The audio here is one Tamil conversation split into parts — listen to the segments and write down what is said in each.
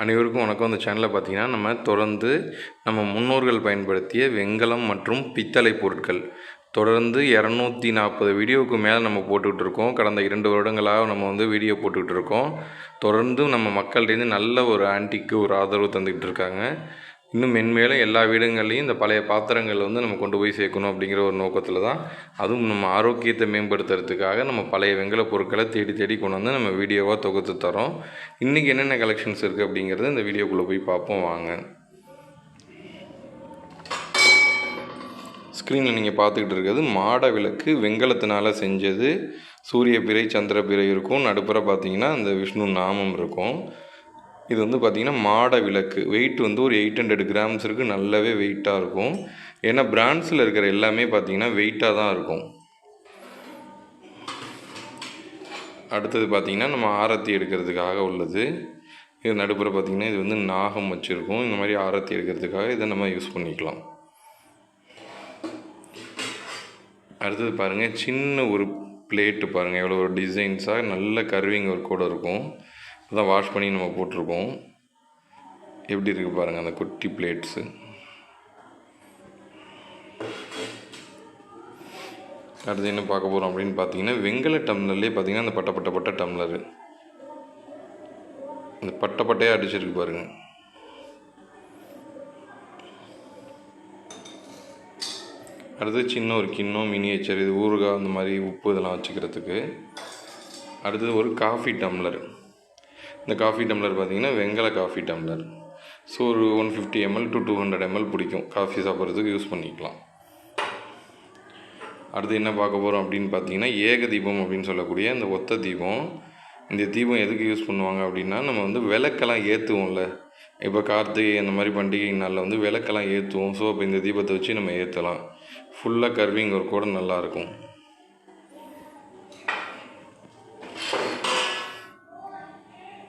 அனைவருக்கும் வணக்கம். இந்த சேனலில் பார்த்தீங்கன்னா நம்ம தொடர்ந்து நம்ம முன்னோர்கள் பயன்படுத்திய வெங்கலம் மற்றும் பித்தளை பொருட்கள். தொடர்ந்து இரநூத்தி நாற்பது வீடியோவுக்கு மேலே நம்ம போட்டுக்கிட்டு இருக்கோம். கடந்த இரண்டு வருடங்களாக நம்ம வந்து வீடியோ போட்டுக்கிட்டு இருக்கோம். தொடர்ந்து நம்ம மக்கள்கிட்டேருந்து நல்ல ஒரு ஆன்டிக்கு ஒரு ஆதரவு தந்துக்கிட்டு இருக்காங்க. இன்னும் மென்மேலும் எல்லா வீடுங்கள்லையும் இந்த பழைய பாத்திரங்கள் வந்து நம்ம கொண்டு போய் சேர்க்கணும் அப்படிங்கிற ஒரு நோக்கத்தில் தான் அதுவும் நம்ம ஆரோக்கியத்தை மேம்படுத்துறதுக்காக நம்ம பழைய வெங்கல பொருட்களை தேடி தேடி கொண்டு வந்து நம்ம வீடியோவாக தொகுத்து தரோம். இன்றைக்கி என்னென்ன கலெக்ஷன்ஸ் இருக்குது அப்படிங்கிறத இந்த வீடியோக்குள்ளே போய் பார்ப்போம் வாங்க. ஸ்க்ரீனில் நீங்கள் பார்த்துக்கிட்டு இருக்கிறது மாட விளக்கு வெங்கலத்தினால் செஞ்சது. சூரிய பிறை சந்திர பிறை இருக்கும். நடுப்புற பார்த்தீங்கன்னா அந்த விஷ்ணு நாமம் இருக்கும். இது வந்து பார்த்திங்கன்னா மாட விளக்கு. வெயிட் வந்து ஒரு எயிட் ஹண்ட்ரட் கிராம்ஸ் இருக்குது நல்லாவே வெயிட்டாக இருக்கும். ஏன்னா பிராண்ட்ஸில் இருக்கிற எல்லாமே பார்த்திங்கன்னா வெயிட்டாக தான் இருக்கும். அடுத்தது பார்த்திங்கன்னா நம்ம ஆரத்தி எடுக்கிறதுக்காக உள்ளது. இது நடுப்புற பார்த்திங்கன்னா இது வந்து நாகம் வச்சுருக்கோம். இந்த மாதிரி ஆரத்தி எடுக்கிறதுக்காக இதை நம்ம யூஸ் பண்ணிக்கலாம். அடுத்தது பாருங்கள் சின்ன ஒரு பிளேட்டு பாருங்கள் எவ்வளோ ஒரு டிசைன்ஸாக நல்ல கர்விங் ஒர்க்கோடு இருக்கும். அதான் வாஷ் பண்ணி நம்ம போட்டிருக்கோம். எப்படி இருக்குது பாருங்கள் அந்த குட்டி பிளேட்ஸு அடுத்து என்ன பார்க்க போகிறோம் அப்படின்னு பார்த்தீங்கன்னா வெங்கல டம்ளர்லேயே பார்த்தீங்கன்னா அந்த பட்ட பட்ட பட்ட டம்ளரு. இந்த பட்டை பட்டையாக அடிச்சிருக்கு பாருங்கள் அடுத்து சின்ன ஒரு கிண்ணம் மினியேச்சர் இது ஊறுகாய் அந்த மாதிரி உப்பு இதெல்லாம் வச்சுக்கிறதுக்கு. அடுத்தது ஒரு காஃபி டம்ளர். இந்த காஃபி டம்ளர் பார்த்திங்கன்னா வெங்கல காஃபி டம்ளர் ஸோ ஒரு one fifty ML to two hundred ML பிடிக்கும். காஃபி சாப்பிட்றதுக்கு யூஸ் பண்ணிக்கலாம். அடுத்து என்ன பார்க்க போகிறோம் அப்படின்னு பார்த்தீங்கன்னா ஏக தீபம் அப்படின்னு சொல்லக்கூடிய இந்த ஒத்த தீபம். இந்த தீபம் எதுக்கு யூஸ் பண்ணுவாங்க அப்படின்னா நம்ம வந்து விளக்கெல்லாம் ஏற்றுவோம்ல இப்போ கார்த்திகை அந்த மாதிரி பண்டிகை நாளில் வந்து விளக்கெல்லாம் ஏற்றுவோம் ஸோ இப்போ இந்த தீபத்தை வச்சு நம்ம ஏற்றலாம் ஃபுல்லாக கர்விங் ஒர்க்கோட நல்லாயிருக்கும்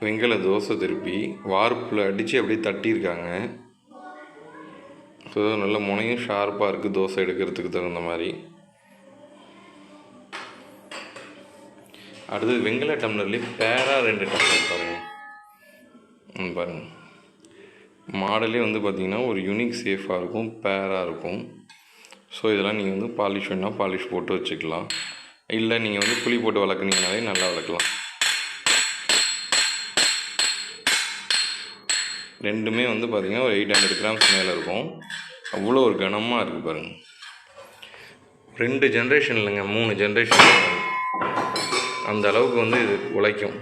வெங்கல தோசை திருப்பி வார்ப்பில் அடித்து அப்படியே தட்டியிருக்காங்க. ஸோ நல்ல முனையும் ஷார்ப்பாக இருக்குது தோசை எடுக்கிறதுக்கு தகுந்த மாதிரி. அடுத்தது வெங்கல டம்ளர்லேயே பேராக ரெண்டு டம்ளர் பாருங்கள் பாருங்கள் மாடலே வந்து பார்த்திங்கன்னா ஒரு யூனிக் சேஃபாக இருக்கும் பேராக இருக்கும். ஸோ இதெல்லாம் நீங்கள் வந்து பாலிஷ் வேணால் பாலிஷ் போட்டு வச்சுக்கலாம். இல்லை நீங்கள் வந்து புளி போட்டு வளர்க்குனீங்கனாலே நல்லா வளர்க்கலாம். ரெண்டுமே வந்து பார்த்திங்கன்னா ஒரு எயிட் ஹண்ட்ரட் கிராம்ஸ் மேலே இருக்கும். அவ்வளோ ஒரு கனமாக இருக்குது பாருங்கள் ரெண்டு ஜென்ரேஷன் இல்லைங்க மூணு ஜென்ரேஷன் அந்த அளவுக்கு வந்து இது உழைக்கும்.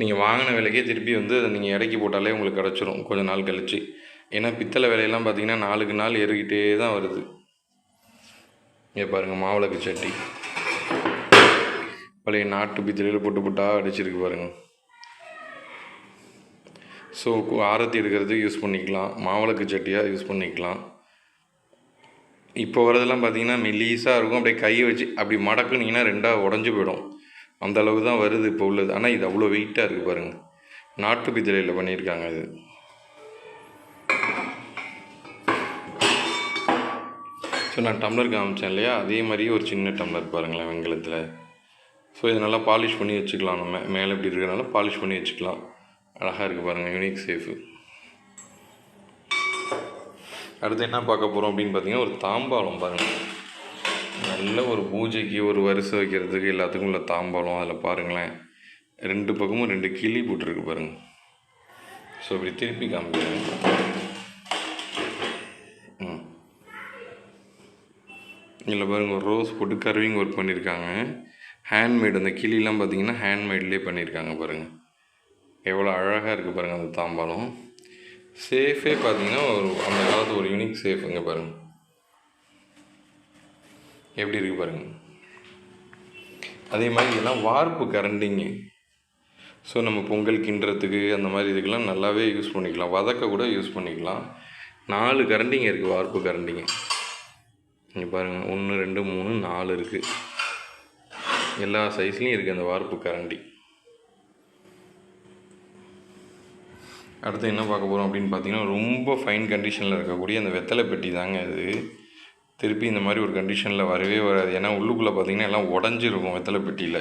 நீங்கள் வாங்கின விலைக்கே திருப்பி வந்து அதை நீங்கள் இறக்கி போட்டாலே உங்களுக்கு கிடச்சிரும் கொஞ்சம் நாள் கழிச்சு. ஏன்னா பித்தளை விலையெல்லாம் பார்த்தீங்கன்னா நாளுக்கு நாள் ஏறிக்கிட்டே தான் வருது. இங்கே பாருங்கள் மாவிளக்கு சட்டி. பழைய நாட்டு பித்தளையில் போட்டு போட்டால் அடிச்சிருக்கு பாருங்கள் ஸோ ஆரத்தி எடுக்கிறதுக்கு யூஸ் பண்ணிக்கலாம். மாவிளக்கு சட்டியாக யூஸ் பண்ணிக்கலாம். இப்போ வரதெல்லாம் பார்த்தீங்கன்னா மெலீஸாக இருக்கும். அப்படியே கையை வச்சு அப்படி மடக்குனீங்கன்னா ரெண்டாக உடஞ்சி போயிடும். அந்த அளவுக்கு தான் வருது இப்போ உள்ளது. ஆனால் இது அவ்வளோ வெயிட்டாக இருக்குது பாருங்கள் நாட்டு பித்தளையில் பண்ணியிருக்காங்க இது. ஸோ நான் டம்ளர் காமிச்சேன் இல்லையா? அதே மாதிரியே ஒரு சின்ன டம்ளர் பாருங்களேன் வெங்கலத்தில். ஸோ இதை நல்லா பாலிஷ் பண்ணி வச்சுக்கலாம் நம்ம. மேலே இப்படி இருக்கிறனால பாலிஷ் பண்ணி வச்சுக்கலாம். அழகாக இருக்குது பாருங்கள் யூனிக் சேஃபு அடுத்து என்ன பார்க்க போகிறோம் அப்படின்னு பார்த்தீங்கன்னா ஒரு தாம்பாளம் பாருங்கள் நல்ல ஒரு பூஜைக்கு ஒரு வரிசை வைக்கிறதுக்கு எல்லாத்துக்கும் உள்ள தாம்பாளம் அதில் பாருங்களேன். ரெண்டு பக்கமும் ரெண்டு கிளி போட்டிருக்கு பாருங்கள் ஸோ இப்படி திருப்பி காமிக்கிறேன். ம். இதில் பாருங்கள் ஒரு ரோஸ் போட்டு கர்விங் ஒர்க் பண்ணியிருக்காங்க ஹேண்ட்மேட் அந்த கிளிலாம் பார்த்தீங்கன்னா ஹேண்ட்மேட்லேயே பண்ணியிருக்காங்க பாருங்கள் எவ்வளோ அழகாக இருக்குது பாருங்கள் அந்த தாம்பாளம். சேஃபே பார்த்தீங்கன்னா ஒரு அந்த காலத்து ஒரு யூனிக் சேஃபுங்க பாருங்கள் எப்படி இருக்குது பாருங்கள் அதே மாதிரி எல்லாம் வார்ப்பு கரண்டிங்க ஸோ நம்ம பொங்கல் கிண்டுறதுக்கு அந்த மாதிரி இதுக்கெல்லாம் நல்லாவே யூஸ் பண்ணிக்கலாம். வதக்க கூட யூஸ் பண்ணிக்கலாம். நாலு கரண்டிங்க இருக்குது வார்ப்பு கரண்டிங்க இங்கே பாருங்கள் ஒன்று ரெண்டு மூணு நாலு இருக்குது எல்லா சைஸ்லேயும் இருக்குது அந்த வார்ப்பு கரண்டி அடுத்து என்ன பார்க்க போகிறோம் அப்படின்னு பார்த்தீங்கன்னா ரொம்ப ஃபைன் கண்டிஷனில் இருக்கக்கூடிய அந்த வெத்தலை பெட்டி தாங்க இது. திருப்பி இந்த மாதிரி ஒரு கண்டிஷனில் வரவே வராது. ஏன்னா உள்ளுக்குள்ளே பார்த்தீங்கன்னா எல்லாம் உடஞ்சிருக்கும் வெத்தலை பெட்டியில்.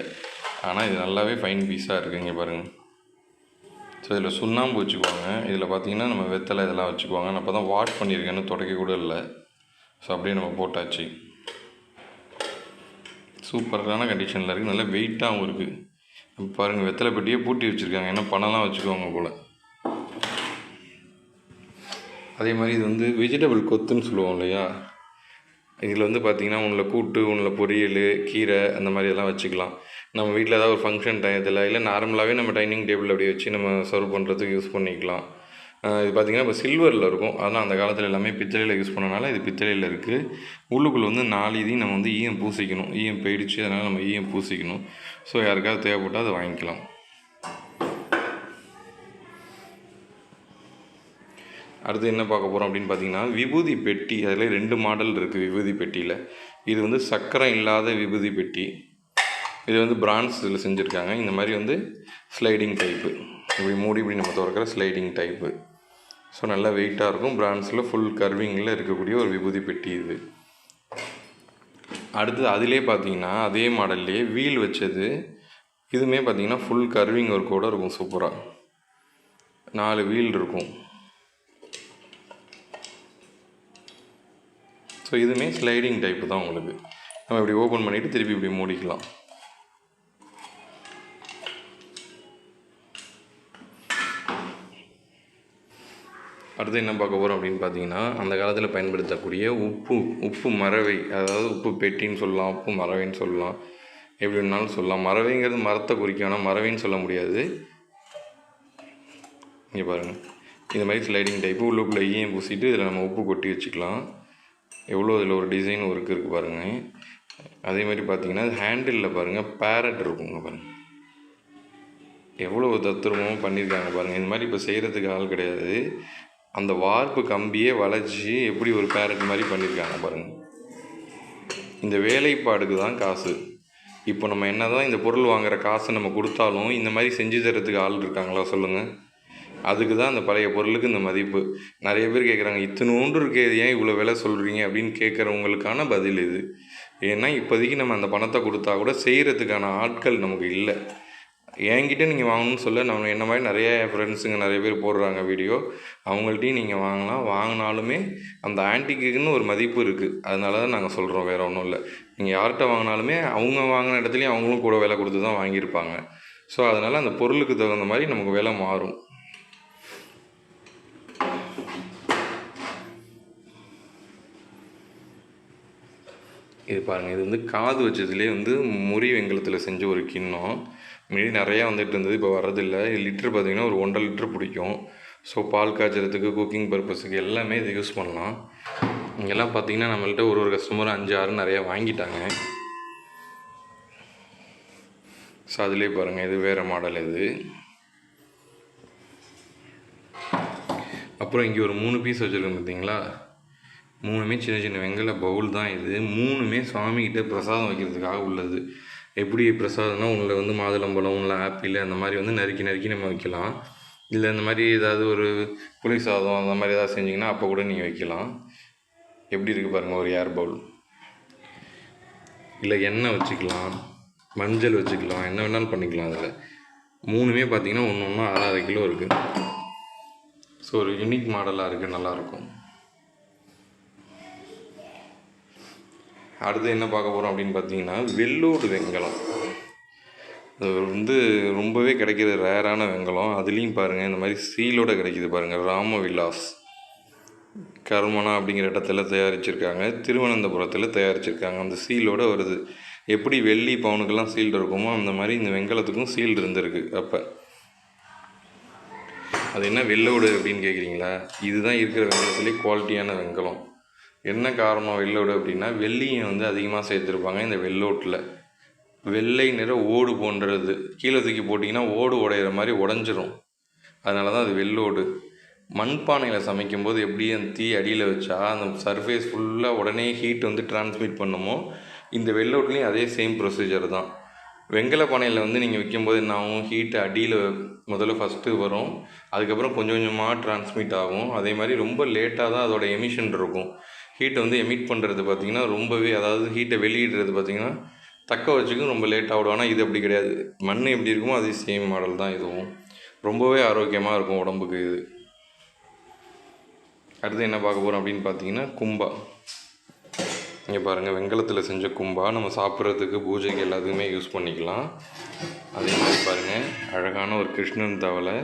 ஆனால் இது நல்லாவே ஃபைன் பீஸாக இருக்குங்க பாருங்கள் ஸோ இதில் சுண்ணாம்பு வச்சுக்குவாங்க. இதில் பார்த்தீங்கன்னா நம்ம வெத்தலை இதெல்லாம் வச்சுக்குவாங்க. நான் அப்போ தான் வாஷ் பண்ணியிருக்கேன்னு துடைக்க கூட இல்லை. ஸோ அப்படியே நம்ம போட்டாச்சு. சூப்பரான கண்டிஷனில் இருக்குது நல்ல வெயிட்டாகவும் இருக்குது பாருங்கள் வெத்தலை பெட்டியே பூட்டி வச்சுருக்காங்க. ஏன்னா பணம்லாம் வச்சுக்குவாங்க போல். அதே மாதிரி இது வந்து வெஜிடபிள் கொத்துன்னு சொல்லுவோம் இல்லையா? இதில் வந்து பார்த்திங்கன்னா ஒன்றில் கூட்டு ஒன்றில் பொரியல் கீரை அந்த மாதிரி எல்லாம் வச்சுக்கலாம். நம்ம வீட்டில் ஏதாவது ஒரு ஃபங்க்ஷன் டயத்தில் இல்லை நார்மலாகவே நம்ம டைனிங் டேபிள் அப்படியே வச்சு நம்ம சர்வ் பண்ணுறதுக்கு யூஸ் பண்ணிக்கலாம். இது பார்த்திங்கன்னா இப்போ சில்வரில் இருக்கும். ஆனால் அந்த காலத்தில் எல்லாமே பித்தளையில் யூஸ் பண்ணனால இது பித்தளையில் இருக்குது உள்ளுக்குள்ளே வந்து நாலு இதையும் நம்ம வந்து ஈயம் பூசிக்கணும். ஈயம் போயிடுச்சு அதனால் நம்ம ஈயம் பூசிக்கணும். ஸோ யாருக்காவது தேவைப்பட்டால் அதை வாங்கிக்கலாம். அடுத்து என்ன பார்க்க போகிறோம் அப்படின்னு பார்த்தீங்கன்னா விபூதி பெட்டி அதில் ரெண்டு மாடல் இருக்குது விபூதி பெட்டியில். இது வந்து சக்கரம் இல்லாத விபூதி பெட்டி. இது வந்து பிரான்ஸ் இதில் செஞ்சுருக்காங்க. இந்த மாதிரி வந்து ஸ்லைடிங் டைப்பு இப்படி மூடி இப்படி நம்ம திறக்கிற ஸ்லைடிங் டைப்பு ஸோ நல்லா வெயிட்டாக இருக்கும். பிரான்ஸில் ஃபுல் கர்விங்கில் இருக்கக்கூடிய ஒரு விபூதி பெட்டி இது. அடுத்து அதிலே பார்த்தீங்கன்னா அதே மாடல்லையே வீல் வச்சது. இதுவுமே பார்த்தீங்கன்னா ஃபுல் கர்விங் ஒர்க்கோடு இருக்கும் சூப்பராக நாலு வீல் இருக்கும். ஸோ இதுவுமே ஸ்லைடிங் டைப்பு தான் உங்களுக்கு. நம்ம இப்படி ஓப்பன் பண்ணிவிட்டு திருப்பி இப்படி மூடிக்கலாம். அடுத்து என்ன பார்க்க போகிறோம் அப்படின்னு பார்த்தீங்கன்னா அந்த காலத்தில் பயன்படுத்தக்கூடிய உப்பு உப்பு மரவை அதாவது உப்பு பெட்டின்னு சொல்லலாம் உப்பு மரவைன்னு சொல்லலாம். எப்படி வேணாலும் சொல்லலாம். மரவைங்கிறது மரத்தை குறிக்கும். ஆனால் மரவைன்னு சொல்ல முடியாது. இங்கே பாருங்கள் இந்த மாதிரி ஸ்லைடிங் டைப்பு உள்ளுக்குள்ளே ஈயம் பூசிட்டு இதில் நம்ம உப்பு கொட்டி வச்சுக்கலாம். எவ்வளோ இதில் ஒரு டிசைன் ஒர்க் இருக்குது பாருங்கள் அதே மாதிரி பார்த்தீங்கன்னா ஹேண்டிலில் பாருங்கள் பேரட் இருக்குங்க பாருங்கள் எவ்வளோ தத்துரமும் பண்ணியிருக்காங்க பாருங்கள் இந்த மாதிரி இப்போ செய்கிறதுக்கு ஆள் கிடையாது. அந்த வார்ப்பு கம்பியே வளைச்சி எப்படி ஒரு பேரட் மாதிரி பண்ணியிருக்காங்க பாருங்கள் இந்த வேலைப்பாடுக்கு தான் காசு. இப்போ நம்ம என்ன தான் இந்த பொருள் வாங்குற காசை நம்ம கொடுத்தாலும் இந்த மாதிரி செஞ்சு தரத்துக்கு ஆள் இருக்காங்களா சொல்லுங்கள் அதுக்கு தான் அந்த பழைய பொருளுக்கு இந்த மதிப்பு. நிறைய பேர் கேட்குறாங்க இத்தனோண்டு இருக்கே இது ஏன் இவ்வளோ விலை சொல்கிறீங்க அப்படின்னு கேட்குறவங்களுக்கான பதில் இது. ஏன்னா இப்போதைக்கு நம்ம அந்த பணத்தை கொடுத்தா கூட செய்கிறதுக்கான ஆட்கள் நமக்கு இல்லை. என்கிட்ட நீங்கள் வாங்கணும்னு சொல்ல நம்ம என்ன மாதிரி நிறைய ஃப்ரெண்ட்ஸுங்க நிறைய பேர் போடுறாங்க வீடியோ அவங்கள்ட்டையும் நீங்கள் வாங்கலாம். வாங்கினாலுமே அந்த ஆன்டிக்குன்னு ஒரு மதிப்பு இருக்குது அதனால தான் நாங்கள் சொல்கிறோம் வேறு ஒன்றும் இல்லை. நீங்கள் யார்கிட்ட வாங்கினாலுமே அவங்க வாங்கின இடத்துலையும் அவங்களும் கூட விலை கொடுத்து தான் வாங்கியிருப்பாங்க. ஸோ அதனால் அந்த பொருளுக்கு தகுந்த மாதிரி நமக்கு விலை மாறும். இது பாருங்கள் இது வந்து காது வச்சதுலேயே வந்து முறி வெங்கலத்தில் செஞ்ச ஒரு கிண்ணம். முன்னாடி நிறையா வந்துட்டு இருந்தது இப்போ வர்றதில்லை. லிட்டர் பார்த்தீங்கன்னா ஒரு ஒன்றரை லிட்டர் பிடிக்கும். ஸோ பால் காய்ச்சறதுக்கு குக்கிங் பர்பஸுக்கு எல்லாமே இதை யூஸ் பண்ணலாம். இங்கெல்லாம் பார்த்திங்கன்னா நம்மள்ட்ட ஒரு ஒரு கஸ்டமர் அஞ்சு ஆறு நிறையா வாங்கிட்டாங்க. ஸோ அதுலேயே பாருங்கள் இது வேறு மாடல் இது. அப்புறம் இங்கே ஒரு மூணு பீஸ் வச்சுருக்கோம் பார்த்தீங்களா மூணுமே சின்ன சின்ன வெங்கல பவுல் தான் இது. மூணுமே சுவாமிகிட்ட பிரசாதம் வைக்கிறதுக்காக உள்ளது. எப்படி பிரசாதம்னா உள்ள வந்து மாதுளம்பழம் உள்ள ஆப்பிள் அந்த மாதிரி வந்து நறுக்கி நறுக்கி நம்ம வைக்கலாம். இல்லை இந்த மாதிரி ஏதாவது ஒரு புளி சாதம் அந்த மாதிரி ஏதாவது செஞ்சிங்கன்னா அப்போ கூட நீங்கள் வைக்கலாம். எப்படி இருக்குது பாருங்கள் ஒரு ஏர் பவுல். இல்லை எண்ணெய் வச்சுக்கலாம். மஞ்சள் வச்சுக்கலாம். என்ன வேணாலும் பண்ணிக்கலாம் அதில். மூணுமே பார்த்திங்கன்னா ஒன்று ஒன்றா ஆறாறு கிலோ இருக்குது ஸோ ஒரு யூனிக் மாடலாக இருக்குது நல்லாயிருக்கும் அடுத்து என்ன பார்க்க போகிறோம் அப்படின்னு பார்த்தீங்கன்னா வெள்ளோடு வெங்கலம். அது வந்து ரொம்பவே கிடைக்கிற ரேரான வெங்கலம். அதுலேயும் பாருங்கள் இந்த மாதிரி சீலோட கிடைக்கிது பாருங்கள் ராம விலாஸ். கர்மனா அப்படிங்கிற இடத்துல தயாரிச்சிருக்காங்க திருவனந்தபுரத்தில் தயாரிச்சிருக்காங்க அந்த சீலோட வருது. எப்படி வெள்ளி பவுனுக்கெல்லாம் சீல் இருக்குமோ அந்த மாதிரி இந்த வெங்கலத்துக்கும் சீல் இருந்திருக்கு அப்போ. அது என்ன வெள்ளோடு அப்படின்னு கேட்குறீங்களா இதுதான் இருக்கிற வெங்கலத்துலேயே குவாலிட்டியான வெங்கலம். என்ன காரணம் வெள்ளோடு அப்படின்னா வெள்ளியை வந்து அதிகமாக சேர்த்துருப்பாங்க இந்த வெள்ளோட்டில். வெள்ளை நிற ஓடு போன்றது. கீழே தூக்கி போட்டிங்கன்னா ஓடு உடையிற மாதிரி உடஞ்சிரும். அதனால தான் அது வெள்ளோடு. மண்பானையில் சமைக்கும்போது எப்படி அந்த தீ அடியில் வச்சா அந்த சர்ஃபேஸ் ஃபுல்லாக உடனே ஹீட் வந்து டிரான்ஸ்மிட் பண்ணுமோ இந்த வெள்ளோட்லேயும் அதே சேம் ப்ரொசீஜர் தான். வெங்கல பானையில் வந்து நீங்கள் வைக்கும்போது என்ன ஆகும்? ஹீட் அடியில் முதல்ல ஃபஸ்ட்டு வரும். அதுக்கப்புறம் கொஞ்சம் கொஞ்சமாக டிரான்ஸ்மிட் ஆகும். அதே மாதிரி ரொம்ப லேட்டாக தான் அதோட எமிஷன் இருக்கும். ஹீட்டை வந்து எமிட் பண்ணுறது பார்த்திங்கன்னா ரொம்பவே அதாவது ஹீட்டை வெளியிடுறது பார்த்திங்கன்னா தக்க வச்சுக்கும் ரொம்ப லேட் ஆகிடும். ஆனால் இது அப்படி கிடையாது. மண் எப்படி இருக்குமோ அதே சேம் மாடல் தான் இதுவும். ரொம்பவே ஆரோக்கியமாக இருக்கும் உடம்புக்கு இது. அடுத்து என்ன பார்க்க போகிறோம் அப்படின்னு பார்த்தீங்கன்னா கும்பா. இங்கே பாருங்கள் வெங்கலத்தில் செஞ்ச கும்பா. நம்ம சாப்பிட்றதுக்கு பூஜைக்கு எல்லாத்துக்குமே யூஸ் பண்ணிக்கலாம். அதே மாதிரி பாருங்கள் அழகான ஒரு கிருஷ்ணன் தவளை.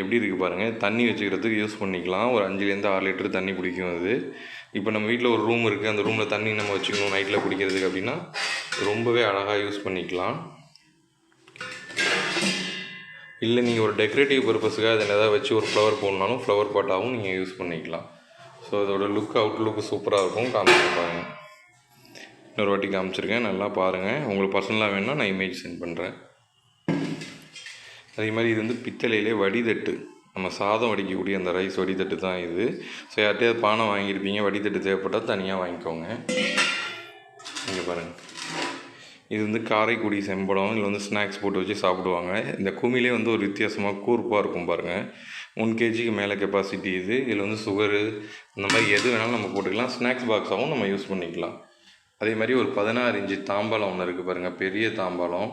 எப்படி இருக்குது பாருங்கள் தண்ணி வச்சுக்கிறதுக்கு யூஸ் பண்ணிக்கலாம். ஒரு அஞ்சுலேருந்து ஆறு லிட்டர் தண்ணி பிடிக்கும் அது. இப்போ நம்ம வீட்டில் ஒரு ரூம் இருக்குது அந்த ரூமில் தண்ணி நம்ம வச்சுக்கணும் நைட்டில் குடிக்கிறதுக்கு அப்படின்னா ரொம்பவே அழகாக யூஸ் பண்ணிக்கலாம். இல்லை நீங்கள் ஒரு டெக்கரேட்டிவ் பர்பஸுக்காக அதில் எதாவது வச்சு ஒரு ஃப்ளவர் போடணுனாலும் ஃப்ளவர் பாட்டாகவும் நீங்கள் யூஸ் பண்ணிக்கலாம். ஸோ அதோட லுக் அவுட் லுக் சூப்பராக இருக்கும். காமிச்சு பாருங்கள் இன்னொரு வாட்டி காமிச்சிருக்கேன். நல்லா பாருங்கள் உங்களுக்கு பர்சனலாக வேணும்னா நான் இமேஜ் சென்ட் பண்ணுறேன் அதே மாதிரி இது வந்து பித்தளையிலே வடிதட்டு. நம்ம சாதம் வடிக்கக்கூடிய அந்த ரைஸ் வடிதட்டு தான் இது. ஸோ யார்கிட்டயாவது பானை வாங்கியிருப்பீங்க வடிதட்டு தேவைப்பட்டால் தனியாக வாங்கிக்கோங்க. இங்கே பாருங்கள் இது வந்து காரைக்குடி செம்படம் இதில் வந்து ஸ்நாக்ஸ் போட்டு வச்சு சாப்பிடுவாங்க. இந்த குமிலே வந்து ஒரு வித்தியாசமாக கூர்ப்பாக இருக்கும் பாருங்கள் ஒன் கேஜிக்கு மேலே கெப்பாசிட்டி இது. இதில் வந்து சுகரு இந்த மாதிரி எது வேணாலும் நம்ம போட்டுக்கலாம். ஸ்நாக்ஸ் பாக்ஸாகவும் நம்ம யூஸ் பண்ணிக்கலாம். அதே மாதிரி ஒரு பதினாறு இன்ச்சு தாம்பாளம் ஒன்று இருக்குது பாருங்கள் பெரிய தாம்பாளம்.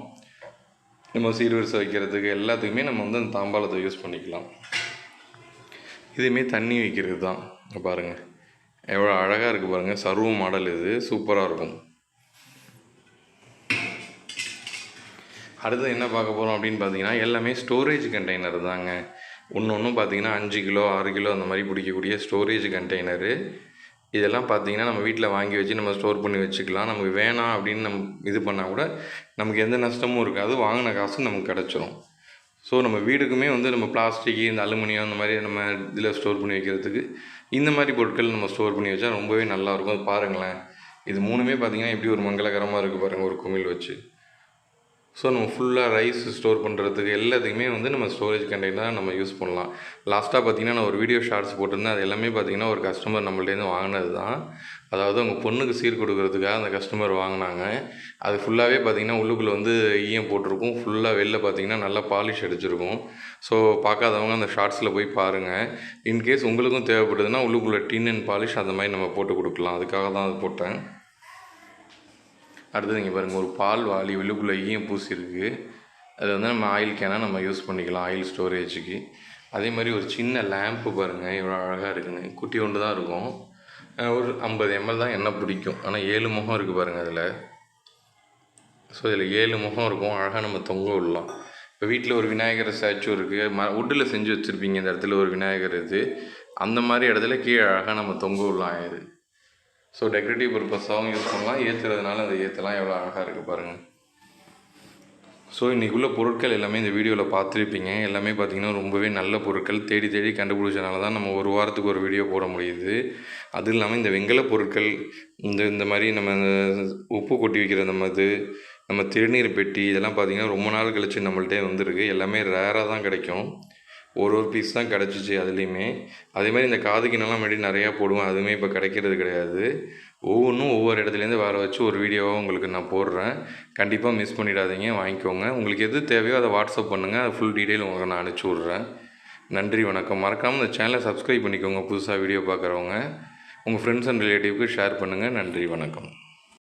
நம்ம சீர்வரிசை வைக்கிறதுக்கு எல்லாத்துக்குமே நம்ம வந்து அந்த தாம்பாளத்தை யூஸ் பண்ணிக்கலாம். இதுவுமே தண்ணி வைக்கிறது தான். பாருங்கள் எவ்வளோ அழகாக இருக்குது பாருங்கள் சர்வ மாடல் இது. சூப்பராக இருக்கும். அடுத்து என்ன பார்க்க போகிறோம் அப்படின்னு பார்த்தீங்கன்னா எல்லாமே ஸ்டோரேஜ் கண்டெய்னர் தாங்க. ஒன்று ஒன்றும் பார்த்தீங்கன்னா அஞ்சு கிலோ ஆறு கிலோ அந்த மாதிரி பிடிக்கக்கூடிய ஸ்டோரேஜ் கண்டெய்னரு இதெல்லாம் பார்த்தீங்கன்னா நம்ம வீட்டில் வாங்கி வச்சு நம்ம ஸ்டோர் பண்ணி வச்சுக்கலாம். நமக்கு வேணாம் அப்படின்னு நம்ம இது பண்ணால் கூட நமக்கு எந்த நஷ்டமும் இருக்காது. வாங்கின காசு நமக்கு கிடச்சிரும். ஸோ நம்ம வீடுக்குமே வந்து நம்ம பிளாஸ்டிக் இந்த அலுமினியம் அந்த மாதிரி நம்ம இதில் ஸ்டோர் பண்ணி வைக்கிறதுக்கு இந்த மாதிரி பொருட்கள் நம்ம ஸ்டோர் பண்ணி வச்சா ரொம்பவே நல்லாயிருக்கும் அது பாருங்களேன். இது மூணுமே பார்த்தீங்கன்னா எப்படி ஒரு மங்களகரமாக இருக்குது பாருங்கள் ஒரு குமிழ் வச்சு. ஸோ நம்ம ஃபுல்லாக ரைஸ் ஸ்டோர் பண்ணுறதுக்கு எல்லாத்துக்குமே வந்து நம்ம ஸ்டோரேஜ் கண்டெய்னர் நம்ம யூஸ் பண்ணலாம். லாஸ்ட்டாக பார்த்தீங்கன்னா நான் ஒரு வீடியோ ஷார்ட்ஸ் போட்டிருந்தேன். அது எல்லாமே பார்த்தீங்கன்னா ஒரு கஸ்டமர் நம்மள்டேருந்து வாங்கினது தான். அதாவது அவங்க பொண்ணுக்கு சீர் கொடுக்குறதுக்காக அந்த கஸ்டமர் வாங்கினாங்க. அது ஃபுல்லாகவே பார்த்தீங்கன்னா உள்ளுக்குள்ளே வந்து ஈயம் போட்டிருக்கும். ஃபுல்லாக வெளில பார்த்தீங்கன்னா நல்லா பாலிஷ் அடிச்சிருக்கும். ஸோ பார்க்காதவங்க அந்த ஷார்ட்ஸில் போய் பாருங்கள் இன்கேஸ் உங்களுக்கும் தேவைப்படுதுன்னா உள்ளுக்குள்ளே டின் அண்ட் பாலிஷ் அந்த மாதிரி நம்ம போட்டு கொடுக்கலாம். அதுக்காக தான் அது போட்டேன். அடுத்தது இங்கே பாருங்கள் ஒரு பால் வாளி உள்ளுக்குள்ளே ஈயம் பூசி இருக்குது அது வந்து நம்ம ஆயில் கேனாக நம்ம யூஸ் பண்ணிக்கலாம் ஆயில் ஸ்டோரேஜுக்கு அதே மாதிரி ஒரு சின்ன லேம்ப்பு பாருங்கள் இவ்வளோ அழகாக இருக்குதுங்க குட்டி ஒன்று தான் இருக்கும். ஒரு ஐம்பது எம்எல் தான் எண்ணெய் பிடிக்கும். ஆனால் ஏழு முகம் இருக்குது பாருங்கள் அதில். ஸோ இதில் ஏழு முகம் இருக்கும் அழகாக நம்ம தொங்க விடலாம். இப்போ வீட்டில் ஒரு விநாயகர் ஸ்டாச்சு இருக்குது ம வுட்டில் செஞ்சு வச்சுருப்பீங்க இந்த இடத்துல ஒரு விநாயகர் இது. அந்த மாதிரி இடத்துல கீழே அழகாக நம்ம தொங்க விடலாம் இது. ஸோ டெக்கரேட்டிவ் பர்பஸாகவும் யூஸ் பண்ணலாம். ஏற்றுறதுனால அந்த ஏற்றலாம் எவ்வளோ அழகாக இருக்குது பாருங்கள் ஸோ இன்றைக்கி உள்ள பொருட்கள் எல்லாமே இந்த வீடியோவில் பார்த்துருப்பீங்க. எல்லாமே பார்த்திங்கன்னா ரொம்பவே நல்ல பொருட்கள். தேடி தேடி கண்டுபிடிச்சனால தான் நம்ம ஒரு வாரத்துக்கு ஒரு வீடியோ போட முடியுது. அதுவும் இல்லாமல் இந்த வெங்கல பொருட்கள் இந்த இந்த மாதிரி நம்ம உப்பு கொட்டி வைக்கிற நம்ம இது நம்ம திருநீர் பெட்டி இதெல்லாம் பார்த்திங்கன்னா ரொம்ப நாள் கழிச்சு நம்மள்ட்டே வந்திருக்கு. எல்லாமே ரேராக தான் கிடைக்கும். ஒரு ஒரு பீஸ் தான் கிடச்சிச்சு அதுலேயுமே. அதேமாதிரி இந்த இந்த காதுக்கினெல்லாம் முன்னாடி நிறையா போடுவேன். அதுவுமே இப்போ கிடைக்கிறது கிடையாது. ஒவ்வொன்றும் ஒவ்வொரு இடத்துலேருந்து வர வச்சு ஒரு வீடியோவாக உங்களுக்கு நான் போடுறேன். கண்டிப்பாக மிஸ் பண்ணிடாதீங்க. வாங்கிக்கோங்க. உங்களுக்கு எது தேவையோ அதை வாட்ஸ்அப் பண்ணுங்கள் அது ஃபுல் டீட்டெயில் உங்களுக்கு நான் அனுப்பிச்சி விட்றேன். நன்றி வணக்கம். மறக்காமல் இந்த சேனலை சப்ஸ்கிரைப் பண்ணிக்கோங்க. புதுசாக வீடியோ பார்க்குறவங்க. உங்கள் ஃப்ரெண்ட்ஸ் அண்ட் ரிலேட்டிவ்க்கு ஷேர் பண்ணுங்கள் நன்றி வணக்கம்.